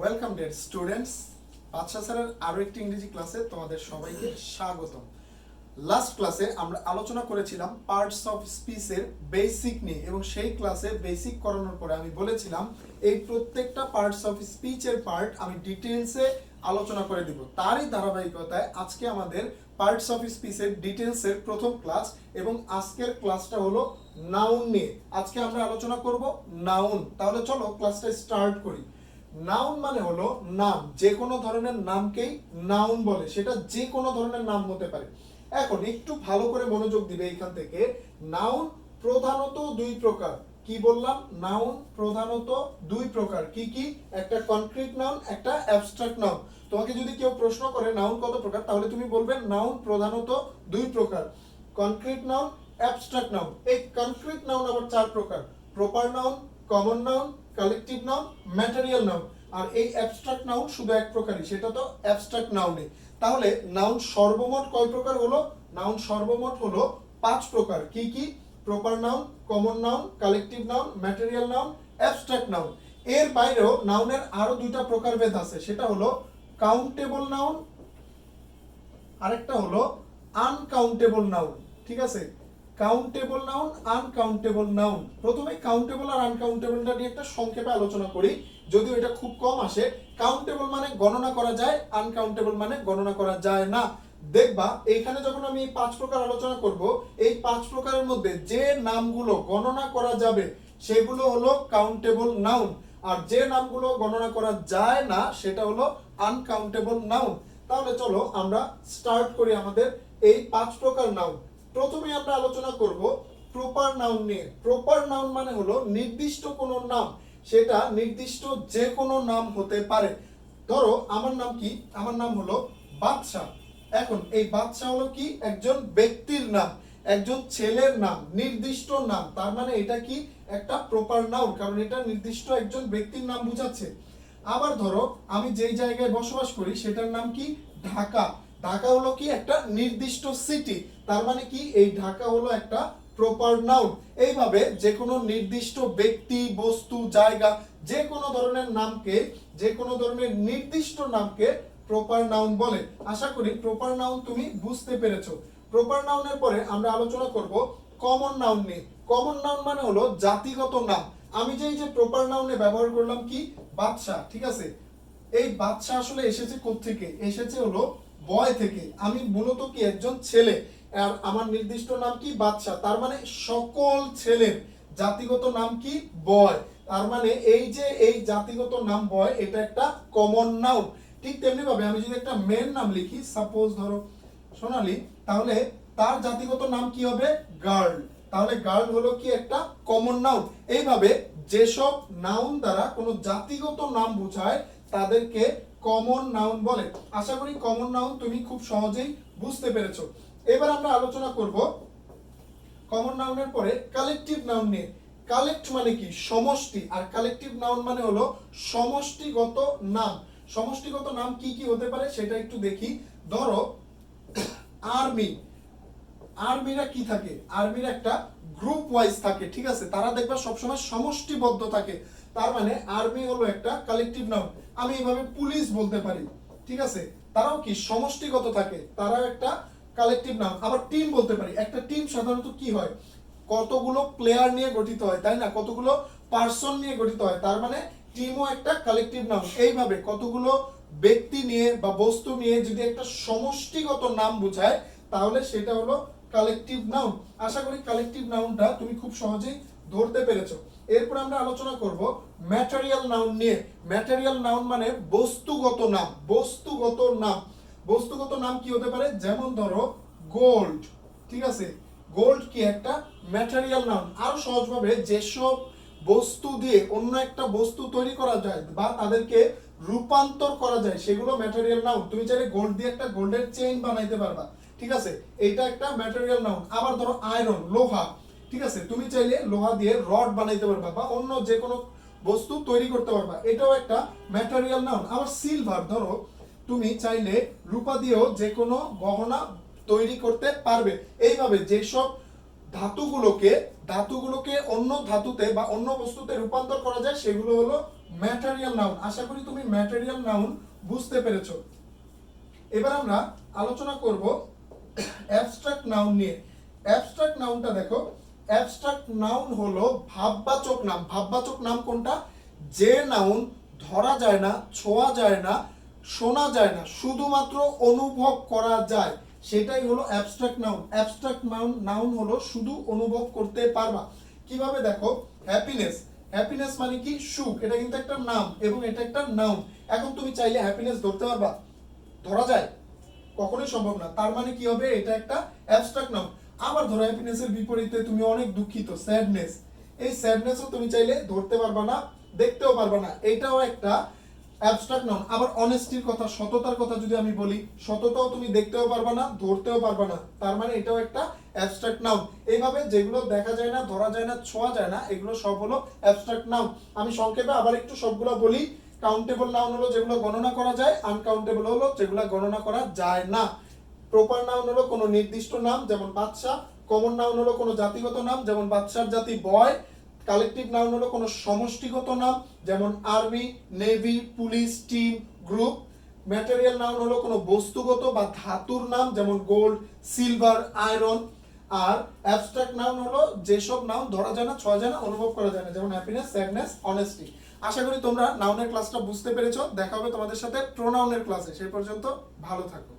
Welcome date students বাদশা স্যারের আরও একটি ইংরেজি ক্লাসে তোমাদের সবাইকে স্বাগতম। লাস্ট ক্লাসে আমরা আলোচনা করেছিলাম পার্টস অফ স্পিচের বেসিক নিয়ে এবং সেই ক্লাসে বেসিক করানোর পরে আমি বলেছিলাম এই প্রত্যেকটা পার্টস অফ স্পিচের পার্ট আমি ডিটেলসে আলোচনা করে দিব। তারই ধারাবাহিকতায় আজকে আমাদের পার্টস অফ স্পিচের ডিটেলসের প্রথম ক্লাস এবং আজকের ক্লাসটা হলো নাউন নিয়ে। আজকে আমরা আলোচনা করব নাউন তাহলে চলো ক্লাসটা স্টার্ট করি। নাউন মানে হলো নাম। যে কোনো ধরনের নামকেই নাউন বলে। সেটা যে কোনো ধরনের নাম হতে পারে। এখন একটু ভালো করে মনোযোগ দিবে এখান থেকে। নাউন প্রধানত দুই প্রকার। কি বললাম? নাউন প্রধানত দুই প্রকার। কি কি? একটা কনক্রিট নাউন একটা অ্যাবস্ট্রাক্ট নাউন তোমাকে যদি কেউ প্রশ্ন করে নাউন কত প্রকার, তাহলে তুমি বলবে নাউন প্রধানত দুই প্রকার। কনক্রিট নাউন অ্যাবস্ট্রাক্ট নাউন এই কনক্রিট নাউন আবার চার প্রকার। Proper noun common noun collective noun material noun আর এই অ্যাবস্ট্রাক্ট নাউন শুধু এক প্রকারই, সেটা তো অ্যাবস্ট্রাক্ট নাউনে তাহলে নাউন সর্বমোট কয় প্রকার হলো? নাউন সর্বমোট হলো পাঁচ প্রকার। কি কি? Proper noun common noun collective noun material noun abstract noun এর বাইরেও নাউনের আরও দুইটা প্রকারভেদ আছে। সেটা হলো কাউন্টেবল নাউন আরেকটা হলো আনকাউন্টেবল নাউন ঠিক আছে? কাউন্টেবল নাউন আনকাউন্টেবল নাউন প্রথমে কাউন্টেবল আর আনকাউন্টেবলটা নিয়ে একটা সংক্ষেপে আলোচনা করি। যদিও এটা খুব কম আসে। কাউন্টেবল মানে গণনা করা যায় আনকাউন্টেবল মানে গণনা করা যায় না। দেখবা, এইখানে যখন আমি এই পাঁচ প্রকার আলোচনা করব, এই পাঁচ প্রকারের মধ্যে যে নামগুলো গণনা করা যাবে, সেগুলো হলো কাউন্টেবল নাউন আর যে নামগুলো গণনা করা যায় না, সেটা হলো আনকাউন্টেবল নাউন তাহলে চলো আমরা স্টার্ট করি আমাদের এই পাঁচ প্রকার নাউন প্রথমে আমরা আলোচনা করব প্রপার নাউন নিয়ে। প্রপার নাউন মানে হলো নির্দিষ্ট কোনো নাম। সেটা নির্দিষ্ট যে কোনো নাম হতে পারে। ধরো, আমার নাম কি? আমার নাম হলো বাদশাহ। এখন, এই বাদশাহ হলো কি? একজন ব্যক্তির নাম, একজন ছেলের নাম, নির্দিষ্ট নাম। তার মানে এটা কি? একটা প্রপার নাউন কারণ এটা নির্দিষ্ট একজন ব্যক্তির নাম বোঝাচ্ছে। আবার ধরো, আমি যেই জায়গায় বসবাস করি, সেটার নাম কি? ঢাকা। ঢাকা হলো কি একটা নির্দিষ্ট সিটি তার মানে কি এই ঢাকা হলো একটা প্রপার নাউন এইভাবে যে কোনো নির্দিষ্ট ব্যক্তি, বস্তু, জায়গা যে কোনো ধরনের নামকে যে কোনো ধরনের নির্দিষ্ট নামকে প্রপার নাউন বলে। আশা করি প্রপার নাউন তুমি বুঝতে পেরেছ। প্রপার নাউনের পরে আমরা আলোচনা করব কমন নাউন নিয়ে। কমন নাউন মানে হলো জাতিগত নাম। আমি যে যে প্রপার নাউনে ব্যবহার করলাম কি? বাদশাহ, ঠিক আছে? এই বাদশাহ আসলে এসেছে থেকে এসেছে হলো বয় থেকে। আমি মূলত কি একজন ছেলে? আর আমার নির্দিষ্ট নাম কি? বাদশাহ। তার মানে সকল ছেলের জাতিগত নাম কি? বয় তার মানে এই যে এই জাতিগত নাম বয় এটা একটা কমন নাউন ঠিক তেমনি ভাবে আমি যদি একটা মেয়ের নাম লিখি সাপোজ ধরো, সোনালি, তাহলে তার জাতিগত নাম কি হবে? গার্ল তাহলে গার্ল হলো কি একটা কমন নাউন এইভাবে যেসব নাউন দ্বারা কোনো জাতিগত নাম বোঝায়, তাদেরকে কমন নাউন বলে। আশা করি কমন নাউন তুমি খুব সহজেই বুঝতে পেরেছ। এবার আমরা আলোচনা করব কমন নাউনের পরে কালেকটিভ নাউন নিয়ে। কালেক্ট মানে কি? সমষ্টি। আর কালেকটিভ নাউন মানে হলো সমষ্টিগত নাম। সমষ্টিগত নাম কি কি হতে পারে সেটা একটু দেখি। ধরো আর্মি আর্মিরা কি থাকে? আর্মির একটা গ্রুপ ওয়াইজ থাকে, ঠিক আছে? তারা দেখবা সবসময় সমষ্টিবদ্ধ থাকে। তার মানে আর্মি হলো একটা কালেকটিভ নাউন আমি এইভাবে পুলিশ বলতে পারি, ঠিক আছে? তারাও কি সমষ্টিগত থাকে? তারাও একটা কালেকটিভ নাম আবার টিম বলতে পারি। একটা টিম সাধারণত কি হয়? কতগুলো প্লেয়ার নিয়ে গঠিত হয়, তাই না? কতগুলো পার্সন নিয়ে গঠিত হয়। তার মানে টিমও একটা কালেকটিভ নাম এইভাবে কতগুলো ব্যক্তি নিয়ে বা বস্তু নিয়ে যদি একটা সমষ্টিগত নাম বোঝায়, তাহলে সেটা হলো কালেকটিভ নাউন আশা করি কালেকটিভ নাউনটা তুমি খুব সহজেই ধরতে পেরেছ। এরপর আমরা আলোচনা করব ম্যাটেরিয়াল নাউন নিয়ে। ম্যাটেরিয়াল নাউন মানে বস্তুগত নাম। বস্তুগত নাম। বস্তুগত নাম কি হতে পারে? যেমন ধরো গোল্ড ঠিক আছে? গোল্ড কি একটা ম্যাটেরিয়াল নাউন আরও সহজভাবে যেসব বস্তু দিয়ে অন্য একটা বস্তু তৈরি করা যায় বা তাদেরকে রূপান্তর করা যায়, সেগুলো ম্যাটেরিয়াল নাউন তুমি চাইলে গোল্ড দিয়ে একটা গোল্ডের চেইন বানাইতে পারবা। ঠিক আছে? এটা একটা ম্যাটেরিয়াল নাউন আবার ধরো আয়রন লোহা। ঠিক আছে? তুমি চাইলে লোহা দিয়ে রড বানাইতে পারবা বা অন্য যে কোনো বস্তু তৈরি করতে পারবা। এটাও একটা ম্যাটেরিয়াল নাউন আবার সিলভার ধরো, তুমি চাইলে রূপা দিয়েও যে কোনো গহনা তৈরি করতে পারবে। এইভাবে যেসব ধাতুগুলোকে ধাতুগুলোকে অন্য ধাতুতে বা অন্য বস্তুতে রূপান্তর করা যায়, সেগুলো হলো ম্যাটেরিয়াল নাউন আশা করি তুমি ম্যাটেরিয়াল নাউন বুঝতে পেরেছ। এবার আমরা আলোচনা করব অ্যাবস্ট্রাক্ট নাউন নিয়ে। অ্যাবস্ট্রাক্ট নাউনটা দেখো। অ্যাবস্ট্রাক্ট নাউন হলো ভাববাচক নাম। ভাববাচক নাম কোনটা? যে নাউন ধরা যায় না, ছোঁয়া যায় না, শোনা যায় না, শুধুমাত্র অনুভব করা যায়। সেটাই হলো abstract noun abstract noun noun হলো শুধু অনুভব করতে পারবা। কীভাবে দেখো? হ্যাপিনেস হ্যাপিনেস মানে কি? সুখ। এটা কিন্তু একটা নাম এবং এটা একটা নাউন এখন তুমি চাইলে হ্যাপিনেস ধরতে পারবা। ধরা যায়। কখনোই সম্ভব না। তার মানে কি হবে? এটা একটা অ্যাবস্ট্রাক্ট নাম আবার ধরো হ্যাপিনেসের বিপরীতে তুমি অনেক দুঃখিত স্যাডনেস এই স্যাডনেসও তুমি চাইলে ধরতে পারবা না, দেখতেও পারবা না। এটাও একটা অ্যাবস্ট্রাক্ট নাউন আবার অনেস্টির কথা, সততার কথা যদি আমি বলি, সততাও তুমি দেখতেও পারবা না, ধরতেও পারবা না। তার মানে এটাও একটা অ্যাবস্ট্রাক্ট নাউন এইভাবে যেগুলো দেখা যায় না, ধরা যায় না, ছোঁয়া যায় না, এগুলো সব হলো অ্যাবস্ট্রাক্ট নাউন আমি সংক্ষেপে আবার একটু সবগুলো বলি। কাউন্টেবল নাউন হলো যেগুলো গণনা করা যায় আনকাউন্টেবল হলো যেগুলো গণনা করা যায় না। প্রপার নাউন হলো কোনো নির্দিষ্ট নাম, যেমন বাদশা কমন নাউন হলো কোনো জাতিগত নাম, যেমন বাদশার জাতি বয়। কালেকটিভ নাউন হলো কোনো সমষ্টিগত নাম, যেমন army, navy, police, team, group. Material noun হলো কোনো বস্তুগত বা ধাতুর নাম, যেমন গোল্ড সিলভার আয়রন আর অ্যাবস্ট্রাক্ট নাউন হলো যেসব নাম ধরা যায় না ছোঁয়া যায় না, অনুভব করা যায় না, যেমন হ্যাপিনেস স্যাডনেস অনেস্টি আশা করি তোমরা নাউনের ক্লাসটা বুঝতে পেরেছ। দেখা হবে তোমাদের সাথে প্রোনাউনের ক্লাসে সেই পর্যন্ত ভালো থাকো।